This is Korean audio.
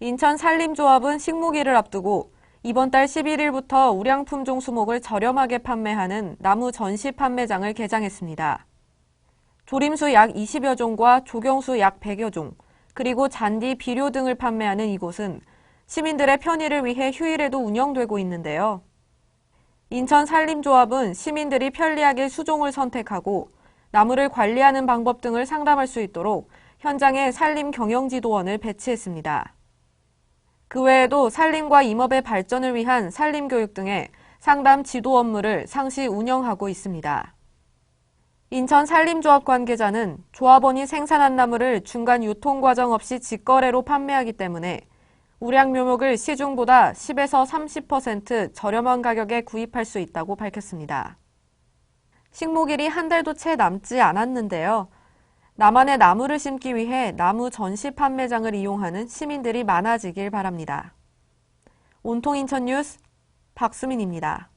인천 산림조합은 식목일을 앞두고 이번 달 11일부터 우량 품종 수목을 저렴하게 판매하는 나무 전시 판매장을 개장했습니다. 조림수 약 20여 종과 조경수 약 100여 종, 그리고 잔디, 비료 등을 판매하는 이곳은 시민들의 편의를 위해 휴일에도 운영되고 있는데요. 인천 산림조합은 시민들이 편리하게 수종을 선택하고 나무를 관리하는 방법 등을 상담할 수 있도록 현장에 산림 경영지도원을 배치했습니다. 그 외에도 산림과 임업의 발전을 위한 산림 교육 등의 상담 지도 업무를 상시 운영하고 있습니다. 인천 산림조합 관계자는 조합원이 생산한 나무를 중간 유통 과정 없이 직거래로 판매하기 때문에 우량 묘목을 시중보다 10에서 30% 저렴한 가격에 구입할 수 있다고 밝혔습니다. 식목일이 한 달도 채 남지 않았는데요. 나만의 나무를 심기 위해 나무 전시 판매장을 이용하는 시민들이 많아지길 바랍니다. 온통 인천 뉴스 박수민입니다.